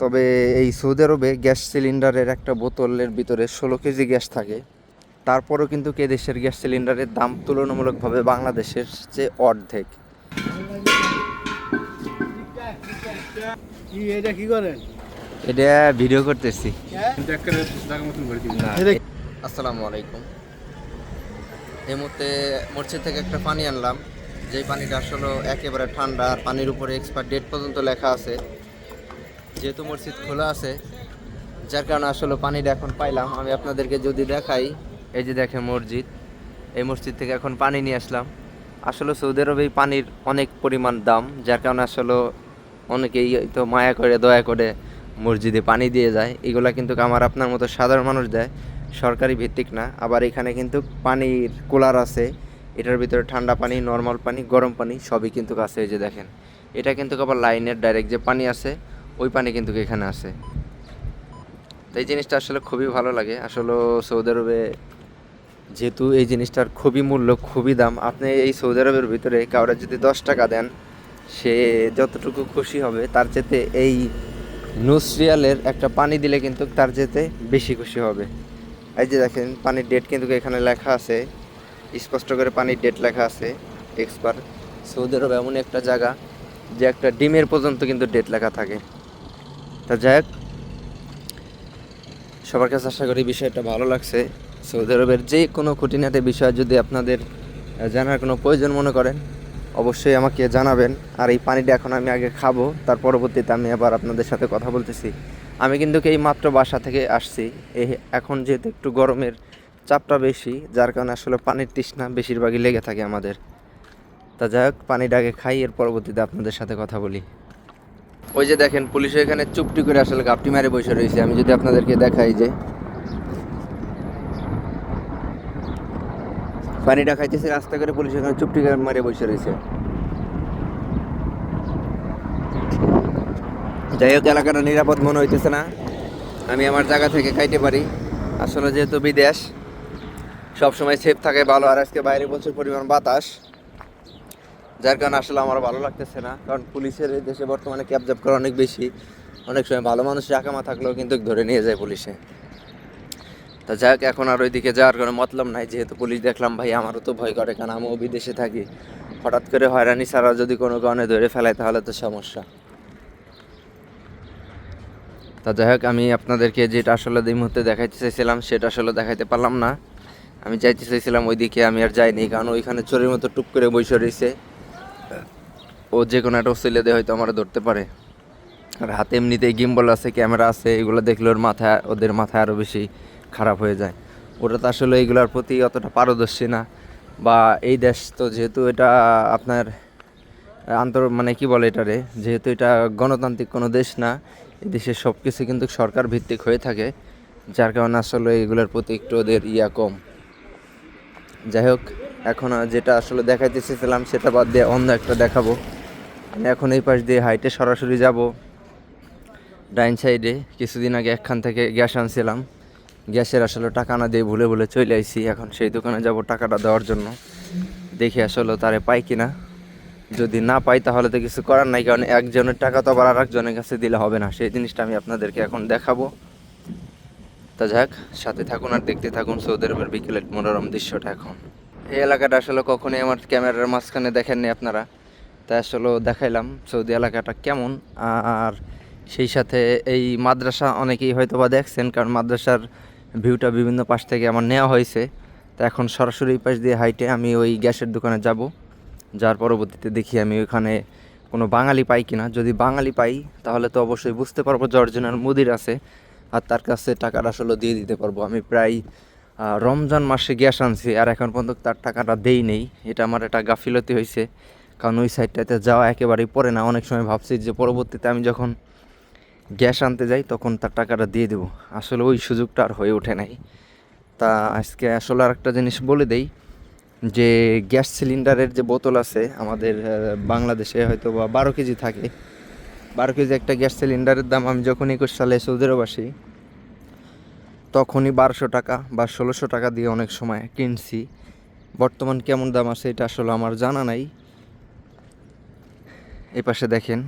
তবে এই সৌদি আরবে গ্যাস সিলিন্ডারের একটা বোতলের ভিতরে ষোলো কেজি গ্যাস থাকে। তারপরেও কিন্তু কে দেশের গ্যাস সিলিন্ডারের দাম তুলনামূলকভাবে বাংলাদেশের চেয়ে অর্ধেক। এটা কি করেন? এটা ভিডিও করতেছি। আসসালামু আলাইকুম। এই মুহূর্তে মসজিদ থেকে একটা পানি আনলাম। যেই পানিটা আসলে একেবারে ঠান্ডা আর পানির উপরে এক্সপায়ার ডেট পর্যন্ত লেখা আছে। যেহেতু মসজিদ খোলা আছে, যার কারণে আসলে পানিটা এখন পাইলাম। আমি আপনাদেরকে যদি দেখাই, এই যে দেখেন মসজিদ, এই মসজিদ থেকে এখন পানি নিয়ে আসলাম। আসলে সৌদি আরবে পানির অনেক পরিমাণ দাম, যার কারণে আসলে অনেকেই তো মায়া করে, দয়া করে মসজিদে পানি দিয়ে যায়। এগুলা কিন্তু আমার আপনার মতো সাধারণ মানুষ দেয়, সরকারি ভিত্তিক না। আবার এখানে কিন্তু পানির কুলার আছে, এটার ভিতরে ঠান্ডা পানি নর্মাল পানি, গরম পানি, সবই কিন্তু আছে। এই যে দেখেন, এটা কিন্তু আবার লাইনের ডাইরেক্ট যে পানি আছে ওই পানি কিন্তু এখানে আসে তো এই জিনিসটা আসলে খুবই ভালো লাগে। আসলে সৌদি আরবে যেহেতু এই জিনিসটার খুবই মূল্য, খুবই দাম, আপনি এই সৌদি আরবের ভিতরে কাউরে যদি দশ টাকা দেন, সে যতটুকু খুশি হবে, তার চেতে এই নুসরিয়ালের একটা পানি দিলে কিন্তু তার যেতে বেশি খুশি হবে। এই যে দেখেন, পানির ডেট কিন্তু এখানে লেখা আছে। স্পষ্ট করে পানির ডেট লেখা আছে এক্সপার সৌদি আরব এমন একটা জায়গা যে একটা ডিমের পর্যন্ত কিন্তু ডেট লেখা থাকে। তা যাই হোক, সবার কাছে আশা করি বিষয়টা ভালো লাগছে। সৌদি আরবের যে কোনো খুঁটিনাটি বিষয় যদি আপনাদের জানার কোনো প্রয়োজন মনে করেন, অবশ্যই আমাকে জানাবেন। আর এই পানিটা এখন আমি আগে খাব, তার পরবর্তীতে আমি আবার আপনাদের সাথে কথা বলতেছি। আমি কিন্তু এই মাত্র বাসা থেকে আসছি। এই এখন যেহেতু একটু গরমের চাপটা বেশি, যার কারণে আসলে পানির তৃষ্ণা বেশিরভাগই লেগে থাকে আমাদের। তা যাই হোক, পানিটা আগে খাই, এর পরবর্তীতে আপনাদের সাথে কথা বলি। ওই যে দেখেন পুলিশ এখানে চুপটি করে আসলে গাপটি মারে বসে রয়েছে। আমি যদি আপনাদেরকে দেখাই যে। পানিটা খাইতেছে, রাস্তা করে পুলিশ এখানে চুপটি করে মারে বসে রয়েছে। যাই হোক, এলাকাটা নিরাপদ মনে হইতেছে না। আমি আমার জায়গা থেকে খাইতে পারি। আসলে যেহেতু বিদেশ, সবসময় সেফ থাকে ভালো। আর আজকে বাইরে প্রচুর পরিমাণ বাতাস। যার কারণে আসলে আমার ভালো লাগতেছে না। কারণ পুলিশের এই দেশে বর্তমানে ক্যাবজাব করা অনেক বেশি। অনেক সময় ভালো মানুষ একামা থাকলেও কিন্তু ধরে নিয়ে যায় পুলিশে। তা যাই হোক এখন আর ওইদিকে যাওয়ার কোনো মতলব নাই। যেহেতু পুলিশ দেখলাম, ভাই, আমারও তো ভয় করে। কারণ আমিও বিদেশে থাকি। হঠাৎ করে হয়রানি ছাড়া যদি কোনো কারণে ধরে ফেলায় তাহলে তো সমস্যা। তা যাই হোক, আমি আপনাদেরকে যেটা আসলে এই মুহূর্তে দেখাইতে চাইছিলাম, সেটা আসলে দেখাইতে পারলাম না। আমি যাইতে চাইছিলাম, ওইদিকে আমি আর যাইনি। কারণ ওইখানে চোরের মতো টুপ করে বসে রয়েছে। ও যে কোনো একটা ওসিলে দিয়ে হয়তো আমরা ধরতে পারে। আর হাতে এমনিতেই গিম্বল আছে ক্যামেরা আছে, এগুলো দেখলে ওর মাথায় ওদের মাথায় আরও বেশি খারাপ হয়ে যায়। ওরা তো আসলে এইগুলোর প্রতি অতটা পারদর্শী না। বা এই দেশ তো যেহেতু এটা আপনার আন্তর মানে কি বলে এটারে, যেহেতু এটা গণতান্ত্রিক কোনো দেশ না, এই দেশের সব কিছু কিন্তু সরকার ভিত্তিক হয়ে থাকে, যার কারণে আসলে এগুলোর প্রতি একটু ওদের ইয়া কম। যাই হোক, এখন যেটা আসলে দেখাইতে চেয়েছিলাম সেটা বাদ দিয়ে অন্য একটা দেখাবো। আমি এখন এই পাশ দিয়ে হাইটে সরাসরি যাব। ডাইন সাইডে কিছুদিন আগে একখান থেকে গ্যাস আনছিলাম। গ্যাসের আসলে টাকা না দিয়ে ভুলে ভুলে চলে আইছি। এখন সেই দোকানে যাব টাকাটা দেওয়ার জন্য। দেখি আসলে তারে পাই কিনা। যদি না পাই তাহলে তো কিছু করার নাই, কারণ একজনের টাকা তো আবার আর একজনের কাছে দিলে হবে না। সেই জিনিসটা আমি আপনাদেরকে এখন দেখাবো। তা যাক, সাথে থাকুন আর দেখতে থাকুন সৌদি আরবের বিকেলের মনোরম দৃশ্যটা এখন। এই এলাকাটা আসলে কখনোই আমার ক্যামেরার মাঝখানে দেখেননি আপনারা। তাই আসলে দেখাইলাম সৌদি এলাকাটা কেমন, আর সেই সাথে এই মাদ্রাসা অনেকেই হয়তো বা দেখছেন, কারণ মাদ্রাসার ভিউটা বিভিন্ন পাশ থেকে আমার নেওয়া হয়েছে। তা এখন সরাসরি পাশ দিয়ে হাইটে আমি ওই গ্যাসের দোকানে যাব। যার পরবর্তীতে দেখি আমি ওইখানে কোনো বাঙালি পাই কিনা। যদি বাঙালি পাই, তাহলে তো অবশ্যই বুঝতে পারব যে অরিজিনাল মুদির আছে, আর তার কাছে টাকাটা আসলে দিয়ে দিতে পারব। আমি প্রায় রমজান মাসে গ্যাস আনছি, আর এখন পর্যন্ত তার টাকাটা দেই নেই। এটা আমার একটা গাফিলতি হয়েছে। কারণ ওই সাইডটাতে যাওয়া একেবারেই পড়ে না। অনেক সময় ভাবছি যে পরবর্তীতে আমি যখন গ্যাস আনতে যাই, তখন তার টাকাটা দিয়ে দেবো। আসলে ওই সুযোগটা আর হয়ে ওঠে নাই। তা আজকে আসলে আর একটা জিনিস বলে দেই, যে গ্যাস সিলিন্ডারের যে বোতল আছে, আমাদের বাংলাদেশে হয়তো বা বারো কেজি থাকে। বারো কেজি একটা গ্যাস সিলিন্ডারের দাম আমি যখন একুশ সালে সৌদি আসি, তখনই বারোশো টাকা বা ষোলোশো টাকা দিয়ে অনেক সময় কিনছি। বর্তমান কেমন দাম আছে, এটা আসলে আমার জানা নাই। এই পাশে দেখেন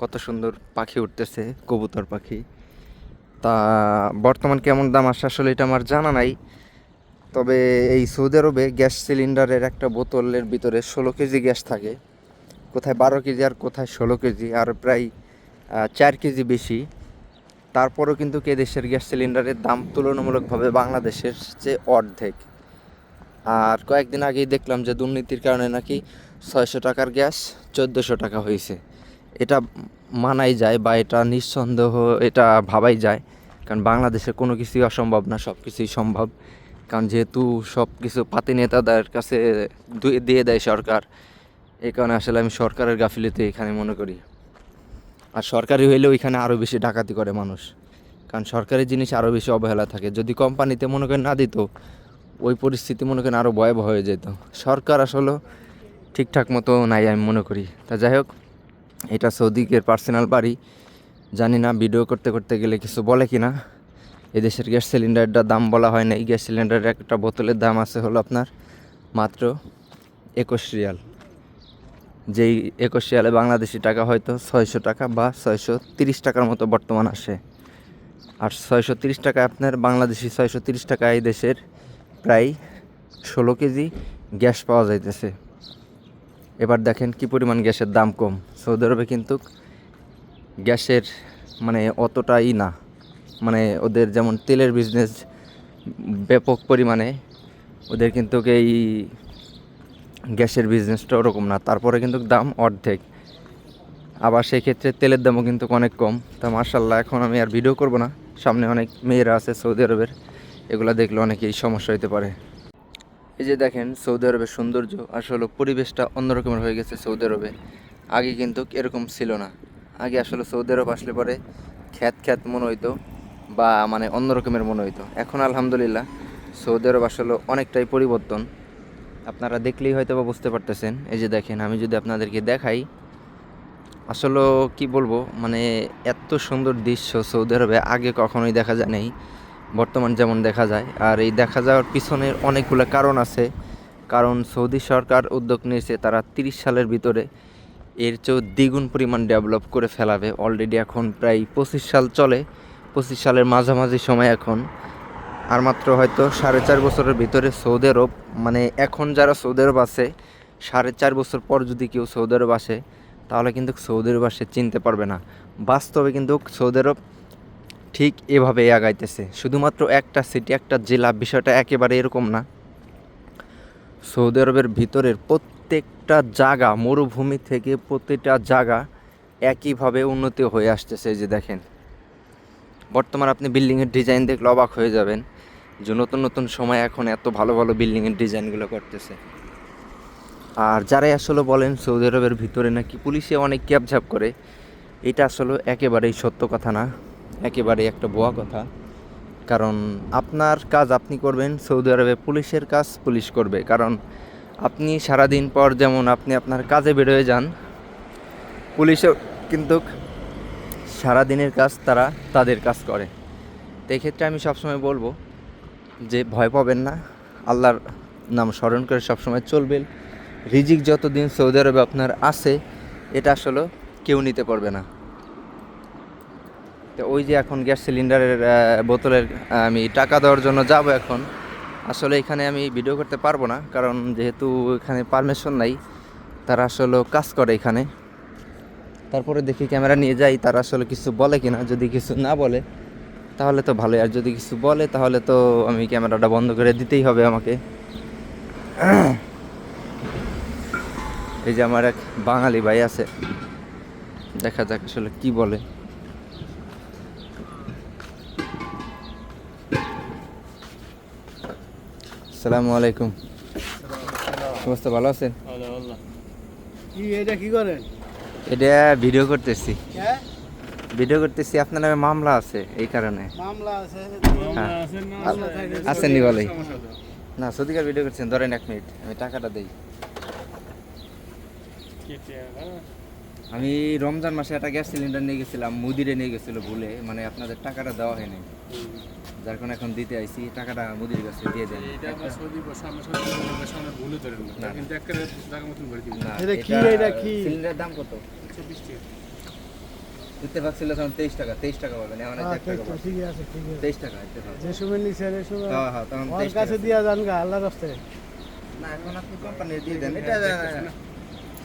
কত সুন্দর পাখি উঠতেছে, কবুতর পাখি। তা বর্তমান কেমন দাম আসে আসলে এটা আমার জানা নাই। তবে এই সৌদি আরবে গ্যাস সিলিন্ডারের একটা বোতলের ভিতরে ষোলো কেজি গ্যাস থাকে। কোথায় বারো কেজি আর কোথায় ষোলো কেজি, আর প্রায় চার কেজি বেশি। তারপরেও কিন্তু কে দেশের গ্যাস সিলিন্ডারের দাম তুলনামূলকভাবে বাংলাদেশের চেয়ে অর্ধেক। আর কয়েকদিন আগেই দেখলাম যে দুর্নীতির কারণে নাকি ছয়শো টাকার গ্যাস, চোদ্দোশো টাকা হয়েছে এটা মানাই যায় বা এটা নিঃসন্দেহ, এটা ভাবাই যায়। কারণ বাংলাদেশে কোনো কিছুই অসম্ভব না সব কিছুই সম্ভব। কারণ যেহেতু সব কিছু পাতি নেতাদের কাছে দিয়ে দেয় সরকার, এই কারণে আসলে আমি সরকারের গাফিলিতে এখানে মনে করি। আর সরকারি হইলেও এখানে আরও বেশি ডাকাতি করে মানুষ। কারণ সরকারি জিনিস আরও বেশি অবহেলা থাকে। যদি কোম্পানিতে মনে করেন না দিত, ওই পরিস্থিতি মনে করেন আরও ভয়াবহ হয়ে যেত। সরকার আসলে ঠিকঠাক মতো নাই আমি মনে করি। তা যাই হোক, এটা সৌদিকের পার্সোনাল বাড়ি। জানি না ভিডিও করতে করতে গেলে কিছু বলে কি না এদেশের গ্যাস সিলিন্ডারটার দাম বলা হয় না এই গ্যাস সিলিন্ডারের একটা বোতলের দাম আছে হলো আপনার মাত্র একুশ রিয়াল। যেই একুশ রিয়ালে বাংলাদেশি টাকা হয়তো ছয়শো টাকা বা ছয়শো তিরিশ টাকার মতো বর্তমান আসে। আর ছয়শো তিরিশ টাকা আপনার বাংলাদেশি ছয়শো তিরিশ টাকা এই দেশের প্রায় ষোলো কেজি গ্যাস পাওয়া যাইতেছে। এবার দেখেন কি পরিমাণ গ্যাসের দাম কম। সৌদি আরবে কিন্তু গ্যাসের মানে অতটাই না। মানে ওদের যেমন তেলের বিজনেস ব্যাপক পরিমাণে, ওদের কিন্তু এই গ্যাসের বিজনেসটা ওরকম না। তারপরে কিন্তু দাম অর্ধেক। আবার সেই ক্ষেত্রে তেলের দামও কিন্তু অনেক কম। তা মার্শাল্লাহ এখন আমি আর ভিডিও করব না। সামনে অনেক মেয়েরা আছে সৌদি আরবের। এগুলো দেখলে অনেকেই সমস্যা হতে পারে। এই যে দেখেন সৌদি আরবের সৌন্দর্য, আসলে পরিবেশটা অন্যরকমের হয়ে গেছে সৌদি আরবে। আগে কিন্তু এরকম ছিল না। আগে আসলে সৌদি আরব আসলে পরে খ্যাত খ্যাত মনে হইতো বা মানে অন্য রকমের মনে হইতো। এখন আলহামদুলিল্লাহ সৌদি আরব আসলে অনেকটাই পরিবর্তন। আপনারা দেখলেই হয়তো বা বুঝতে পারতেছেন। এই যে দেখেন, আমি যদি আপনাদেরকে দেখাই, আসলে কি বলব মানে এত সুন্দর দৃশ্য সৌদি আরবে আগে কখনোই দেখা যায় নাই। বর্তমান যেমন দেখা যায়। আর এই দেখা যাওয়ার পিছনের অনেকগুলো কারণ আছে। কারণ সৌদি সরকার উদ্যোগ নিয়েছে, তারা তিরিশ সালের ভিতরে এর চেয়েও দ্বিগুণ পরিমাণ ডেভেলপ করে ফেলাবে। অলরেডি এখন প্রায় পঁচিশ সাল চলে। পঁচিশ সালের মাঝামাঝি সময় এখন। আর মাত্র হয়তো সাড়ে চার বছরের ভিতরে সৌদি আরব মানে এখন যারা সৌদি আরব আছে, সাড়ে চার বছর পর যদি কেউ সৌদি আরব আসে, তাহলে কিন্তু সৌদি আরব আসে চিনতে পারবে না। বাস্তবে কিন্তু সৌদি আরব ঠিক এভাবে আগাইতেছে। শুধুমাত্র একটা সিটি একটা জেলা, বিষয়টা একেবারে এরকম না। সৌদি আরবের ভিতরের প্রত্যেকটা জায়গা, মরুভূমি থেকে প্রতিটা জায়গা একইভাবে উন্নতি হয়ে আসতেছে যে দেখেন। বর্তমান আপনি বিল্ডিংয়ের ডিজাইন দেখলে অবাক হয়ে যাবেন যে নতুন নতুন সময় এখন এত ভালো ভালো বিল্ডিংয়ের ডিজাইনগুলো করতেছে। আর যারাই আসলে বলেন সৌদি আরবের ভিতরে নাকি পুলিশে অনেক ক্যাবঝাপ করে, এটা আসলে একেবারেই সত্য কথা না। একেবারেই একটা বোয়া কথা। কারণ আপনার কাজ আপনি করবেন, সৌদি আরবে পুলিশের কাজ পুলিশ করবে। কারণ আপনি সারাদিন পর যেমন আপনি আপনার কাজে বেরোয় যান, পুলিশও কিন্তু সারাদিনের কাজ তারা তাদের কাজ করে। এক্ষেত্রে আমি সবসময় বলব যে ভয় পাবেন না, আল্লাহর নাম স্মরণ করে সবসময় চলবেন। রিজিক যতদিন সৌদি আরবে আপনার আছে, এটা আসলে কেউ নিতে পারবে না। তো ওই যে এখন গ্যাস সিলিন্ডারের বোতলের, আমি টাকা দেওয়ার জন্য যাব এখন। আসলে এখানে আমি ভিডিও করতে পারব না, কারণ যেহেতু এখানে পারমিশন নাই, তারা আসলে কাজ করে এখানে। তারপরে দেখি ক্যামেরা নিয়ে যাই, তারা আসলে কিছু বলে কিনা, যদি কিছু না বলে, তাহলে তো ভালোই। আর যদি কিছু বলে, তাহলে তো আমি ক্যামেরাটা বন্ধ করে দিতেই হবে আমাকে। এই যে আমার এক বাঙালি ভাই আছে, দেখা যাক আসলে কি বলে। আসসালামু আলাইকুম। সমস্ত ভালো আছেন? এটা কি করেন? এটা ভিডিও করতেছি। হ্যাঁ? ভিডিও করতেছি আপনার নামে মামলা আছে এই কারণে। মামলা আছে হ্যাঁ। বলেই না? সত্যিকার ভিডিও করছেন ধরেন এক মিনিট আমি টাকাটা দেই। আমি রমজান মাসে একটা গ্যাস সিলিন্ডার নিয়ে গেছিলাম মুদিরে নিয়ে গেছিল ভুলে মানে আপনাদের টাকাটা দেওয়া হয়নি। যার কারণে এখন দিতে আইছি টাকাটা মুদির কাছে দিয়ে দেন? সিলিন্ডারের দাম কত? ইত্তেফাক ছিল তখন তেইশ টাকা তেইশ টাকা পাবেন এখন আছে তেইশ টাকা ইত্তেফাক যে সময় নিছেন হ্যাঁ হ্যাঁ তখন কাছে টাকা। যান গা আল্লাহ রাস্তায়। না এখন আপনি কোম্পানি দিয়ে দেন এটা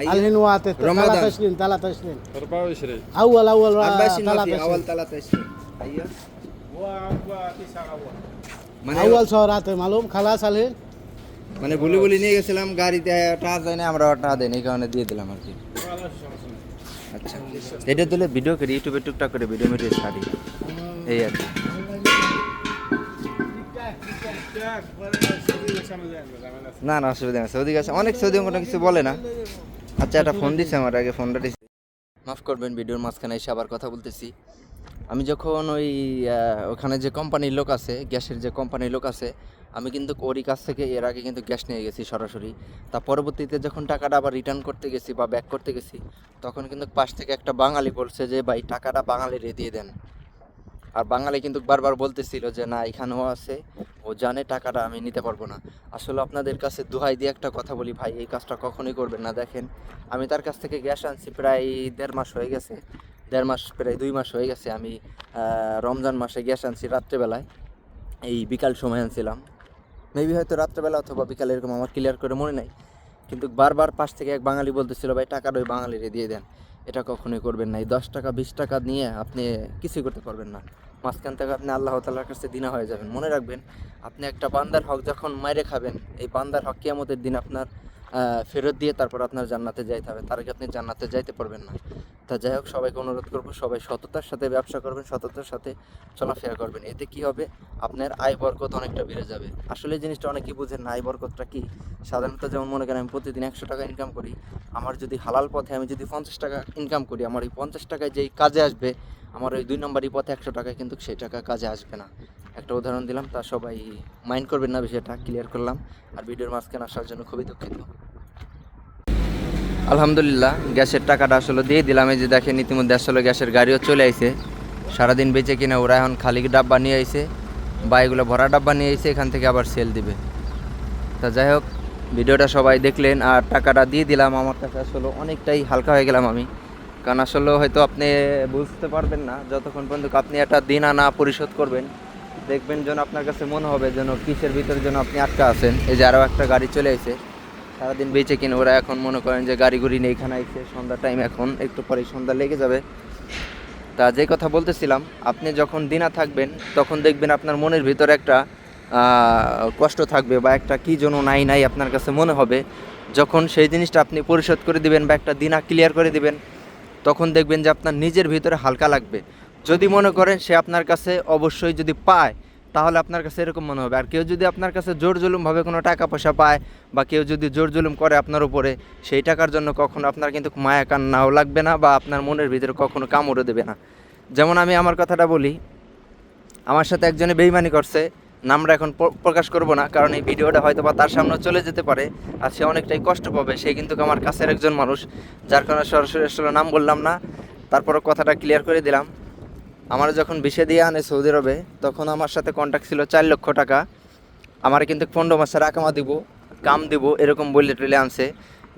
فلوس أيوة. الحين وقت رمضان. 23 23 24 أول أول 24 ما في 23 أول 23 أيوه هو هو 9 اول মানে أول شهر آتے معلوم خلاص الحين মানে ভুলে ভুলে নিয়ে গেছিলাম গাড়িতে টাকা দেয় না আমরা টাকা দেয় না এই কারণে দিয়ে দিলাম আর কি والله شو مسمى আচ্ছা এটা দিলে ভিডিও করি ইউটিউবে টুকটাক করে ভিডিও মিডিও ছাড়ি এই আর কি جاك ولا سوي لك شامل زين زمان না না অসুবিধা নেই সৌদি কাছে অনেক সৌদি কোনো কিছু বলে না আচ্ছা একটা ফোন দিছে আমার আগে ফোনটা দিছে। মাফ করবেন, ভিডিওর মাঝখানে এসে আবার কথা বলতেছি। আমি যখন ওই ওখানে যে কোম্পানির লোক আছে, গ্যাসের যে কোম্পানির লোক আছে, আমি কিন্তু ওরই কাছ থেকে এর আগে কিন্তু গ্যাস নিয়ে গেছি সরাসরি। তা পরবর্তীতে যখন টাকাটা আবার রিটার্ন করতে গেছি বা ব্যাক করতে গেছি, তখন কিন্তু পাশ থেকে একটা বাঙালি বলছে যে, ভাই, টাকাটা বাঙালিরে দিয়ে দেন। আর বাঙালি কিন্তু বারবার বলতেছিল যে, না, এখানেও আছে। ও জানে, টাকাটা আমি নিতে পারব না। আসলে আপনাদের কাছে দোহাই দিয়ে একটা কথা বলি, ভাই, এই কাজটা কখনোই করবেন না। দেখেন, আমি তার কাছ থেকে গ্যাস আনছি প্রায় দেড় মাস হয়ে গেছে। দেড় মাস, প্রায় দুই মাস হয়ে গেছে আমি রমজান মাসে গ্যাস আনছি রাত্রেবেলায়। এই বিকাল সময় আনছিলাম। মেবি হয়তো রাত্রেবেলা অথবা বিকাল এরকম আমার ক্লিয়ার করে মনে নাই। কিন্তু বারবার পাশ থেকে এক বাঙালি বলতেছিল, ভাই, টাকাটা ওই বাঙালিরে দিয়ে দেন। এটা কখনোই করবেন না। এই দশ টাকা, বিশ টাকা নিয়ে আপনি কিছুই করতে পারবেন না। মাঝখান থেকে আপনি আল্লাহ তালার কাছে দিনা হয়ে যাবেন। মনে রাখবেন, আপনি একটা বান্দার হক যখন মাইরে খাবেন, এই বান্দার হক কিয়ামতের দিন আপনার ফেরত দিয়ে তারপর আপনার জান্নাতে যাইতে হবে। তার আগে আপনি জান্নাতে যাইতে পারবেন না। তা যাই হোক, সবাইকে অনুরোধ করব, সবাই সততার সাথে ব্যবসা করবেন, সততার সাথে চলাফেরা করবেন। এতে কি হবে? আপনার আয় বরকত অনেকটা বেড়ে যাবে। আসলে জিনিসটা অনেকেই বুঝেন না, আয় বরকতটা কি? সাধারণত যেমন মনে করেন, আমি প্রতিদিন একশো টাকা ইনকাম করি। আমার যদি হালাল পথে আমি যদি পঞ্চাশ টাকা ইনকাম করি, আমার এই পঞ্চাশ টাকায় যেই কাজে আসবে, আমার ওই দুই নম্বরই পথে একশো টাকায় কিন্তু সেই টাকা কাজে আসবে না। একটা উদাহরণ দিলাম, তা সবাই মাইন্ড করবেন না বিষয়টা ক্লিয়ার করলাম। আর ভিডিওর মাঝখানে আসার জন্য খুবই দুঃখিত। আলহামদুলিল্লাহ, গ্যাসের টাকাটা আসলে দিয়ে দিলাম। এই যে দেখেন, ইতিমধ্যে আসলে গ্যাসের গাড়িও চলে আইছে। সারাদিন বেঁচে কিনা ওরা এখন খালি ডাব্বা নিয়ে আইছে। বা এগুলো ভরা ডাব্বা নিয়ে আইছে, এখান থেকে আবার সেল দিবে। তা যাই হোক, ভিডিওটা সবাই দেখলেন আর টাকাটা দিয়ে দিলাম। আমার কাছে আসলে অনেকটাই হালকা হয়ে গেলাম আমি। কারণ আসলে হয়তো আপনি বুঝতে পারবেন না, যতক্ষণ পর্যন্ত আপনি একটা দিন আনা পরিশোধ করবেন, দেখবেন যেন আপনার কাছে মনে হবে যেন কিসের ভিতরে যেন আপনি আটকা আছেন। এই যে আরও একটা গাড়ি চলে এসে সারাদিন বেঁচে কিনে, ওরা এখন মনে করেন যে গাড়ি গুড়ি নিয়ে এখানে আইছে সন্ধ্যার টাইম এখন, একটু পরে সন্ধ্যা লেগে যাবে। তা যে কথা বলতেছিলাম, আপনি যখন দিনা থাকবেন, তখন দেখবেন আপনার মনের ভিতরে একটা কষ্ট থাকবে বা একটা কি যেন নাই নাই আপনার কাছে মনে হবে। যখন সেই জিনিসটা আপনি পরিশোধ করে দিবেন বা একটা দিনা ক্লিয়ার করে দিবেন, তখন দেখবেন যে আপনার নিজের ভিতরে হালকা লাগবে। যদি মনে করেন সে আপনার কাছে অবশ্যই যদি পায় তাহলে আপনার কাছে এরকম মনে হবে। আর কেউ যদি আপনার কাছে জোর জুলুমভাবে কোনো টাকা পয়সা পায় বা কেউ যদি জোর জুলুম করে আপনার উপরে, সেই টাকার জন্য কখনো আপনার কিন্তু মায়া কান্নাও লাগবে না বা আপনার মনের ভিতরে কখনো কামড়ও দেবে না। যেমন আমি আমার কথাটা বলি, আমার সাথে একজনে বেইমানি করছে, নামটা এখন প্র- প্রকাশ করব না, কারণ এই ভিডিওটা হয়তো বা তার সামনে চলে যেতে পারে আর সে অনেকটাই কষ্ট পাবে। সে কিন্তু আমার কাছের একজন মানুষ, যার কারণে সরাসরি আসলে নাম বললাম না তারপরে কথাটা ক্লিয়ার করে দিলাম। আমার যখন বিষে দিয়ে আনে সৌদি আরবে, তখন আমার সাথে কন্ট্যাক্ট ছিল চার লক্ষ টাকা। আমার কিন্তু পনেরো মাসের আকামা দিব, কাম দিব, এরকম বলে টলে আনছে।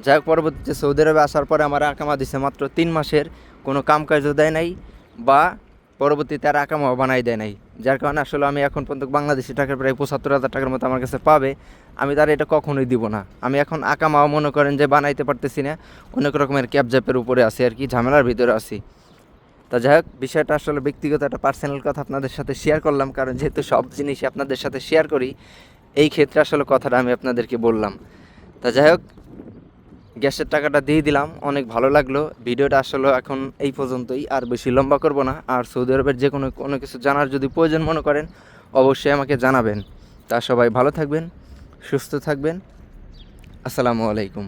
যাই হোক, পরবর্তীতে সৌদি আরবে আসার পরে আমার আকামা দিছে মাত্র তিন মাসের, কোনো কাম কাজ দেয় নাই, বা পরবর্তীতে আর আকামাও বানাই দেয় নাই। যার কারণে আসলে আমি এখন পর্যন্ত বাংলাদেশি টাকার প্রায় পঁচাত্তর হাজার টাকার মতো আমার কাছে পাবে। আমি তার এটা কখনোই দিব না। আমি এখন আকামাও মনে করেন যে বানাইতে পারতেছি না, অনেক রকমের ক্যাব জ্যাপের উপরে আছি আর কি, ঝামেলার ভিতরে আছি। তা যাই হোক, বিষয়টা আসলে ব্যক্তিগত একটা পার্সোনাল কথা আপনাদের সাথে শেয়ার করলাম, কারণ যেহেতু সব জিনিসই আপনাদের সাথে শেয়ার করি, এই ক্ষেত্রে আসলে কথাটা আমি আপনাদেরকে বললাম। তা যাই হোক, গ্যাসের টাকাটা দিয়ে দিলাম, অনেক ভালো লাগল। ভিডিওটা আসলে এখন এই পর্যন্তই, আর বেশি লম্বা করব না। আর সৌদি আরবের যে কোনো কোনো কিছু জানার যদি প্রয়োজন মনে করেন, অবশ্যই আমাকে জানাবেন। তা সবাই ভালো থাকবেন, সুস্থ থাকবেন। আসসালামু আলাইকুম।